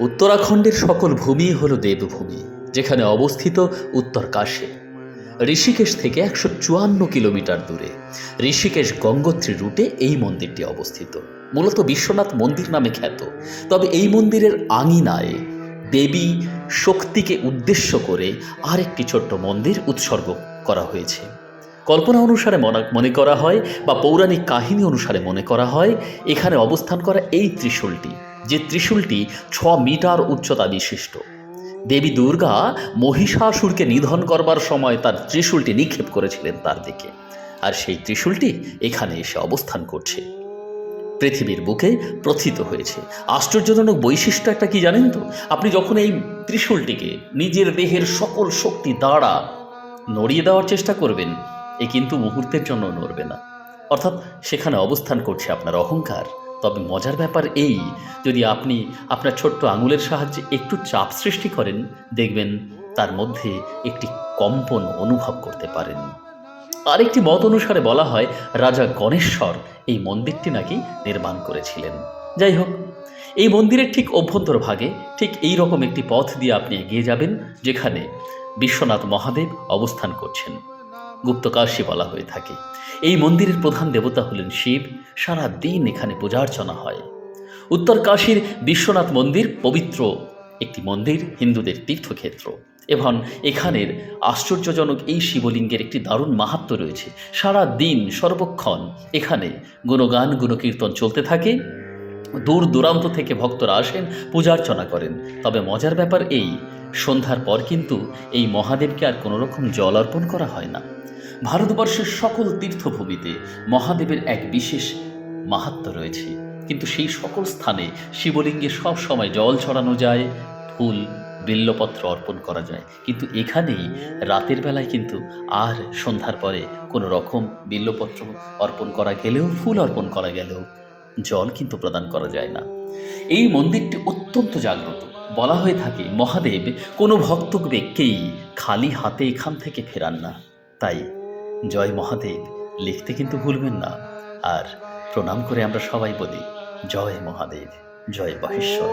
উত্তরাখণ্ডের সকল ভূমি হল দেবভূমি, যেখানে অবস্থিত উত্তর কাশী। ঋষিকেশ থেকে একশো চুয়ান্ন কিলোমিটার দূরে। ঋষিকেশ গঙ্গোত্রী রুটে এই মন্দিরটি অবস্থিত। মূলত বিশ্বনাথ মন্দির নামে খ্যাত। তবে এই মন্দিরের আঙিনায় দেবী শক্তিকে উদ্দেশ্য করে আরেকটি ছোট্ট মন্দির উৎসর্গ করা হয়েছে। কল্পনা অনুসারে মনে করা হয় বা পৌরাণিক কাহিনী অনুসারে মনে করা হয়, এখানে অবস্থান করা এই ত্রিশূলটি, যে ত্রিশূলটি ছ মিটার উচ্চতা বিশিষ্ট। দেবী দুর্গা মহিষাসুরকে নিধন করবার সময় তার ত্রিশূলটি নিক্ষেপ করেছিলেন তার দিকে, আর সেই ত্রিশূলটি এখানে এসে অবস্থান করছে। পৃথিবীর বুকে প্রথিত হয়েছে। আশ্চর্যজনক বৈশিষ্ট্য একটা কি জানেন তো? আপনি যখন এই ত্রিশূলটিকে নিজের দেহের সকল শক্তি দ্বারা নড়িয়ে দেওয়ার চেষ্টা করবেন এ কিন্তু মুহূর্তের জন্য নড়বে না। অর্থাৎ সেখানে অবস্থান করছে আপনার অহংকার। তবে মজার ব্যাপার এই, যদি আপনি আপনার ছোট্ট আঙুলের সাহায্যে একটু চাপ সৃষ্টি করেন, দেখবেন তার মধ্যে একটি কম্পন অনুভব করতে পারেন। আরেকটি মত অনুসারে বলা হয়, রাজা গণেশ্বর এই মন্দিরটি নাকি নির্মাণ করেছিলেন। যাই হোক, এই মন্দিরের ঠিক অভ্যন্তর ভাগে ঠিক এই রকম একটি পথ দিয়ে আপনি এগিয়ে যাবেন, যেখানে বিশ্বনাথ মহাদেব অবস্থান করছেন। গুপ্তকাশী বলা হয়ে থাকে। এই মন্দিরের প্রধান দেবতা হলেন শিব। সারা দিন এখানে পূজার্চনা হয়। উত্তর কাশীর বিশ্বনাথ মন্দির পবিত্র একটি মন্দির, হিন্দুদের তীর্থক্ষেত্র। এবং এখানের আশ্চর্যজনক এই শিবলিঙ্গের একটি দারুণ মাহাত্ম্য রয়েছে। সারা দিন সর্বক্ষণ এখানে গুণগান, গুণকীর্তন চলতে থাকে। দূর দূরান্ত থেকে ভক্তরা আসেন, পূজার্চনা করেন। তবে মজার ব্যাপার এই, সন্ধ্যার পর কিন্তু এই মহাদেবকে আর কোনো রকম জল অর্পণ করা হয় না। ভারতবর্ষের সকল তীর্থভূমিতে মহাদেবের এক বিশেষ মাহাত্ম্য রয়েছে। কিন্তু সেই সকল স্থানে শিবলিঙ্গে সব সময় জল ছড়ানো যায়, ফুল, বিল্লপত্র অর্পণ করা যায়। কিন্তু এখানেই রাতের বেলায় কিন্তু আর সন্ধ্যার পরে কোনো রকম বিল্লপত্র অর্পণ করা গেলেও, ফুল অর্পণ করা গেলেও জল কিন্তু প্রদান করা যায় না। এই মন্দিরটি অত্যন্ত জাগ্রত। বলা হয়ে থাকে, মহাদেব কোনো ভক্তকেই খালি হাতে এখান থেকে ফেরান না। তাই জয় মহাদেব, লিখতে কিন্তু ভুলবেন না। আর প্রণাম করে আমরা সবাই বলি, জয় মহাদেব, জয় মহেশ্বর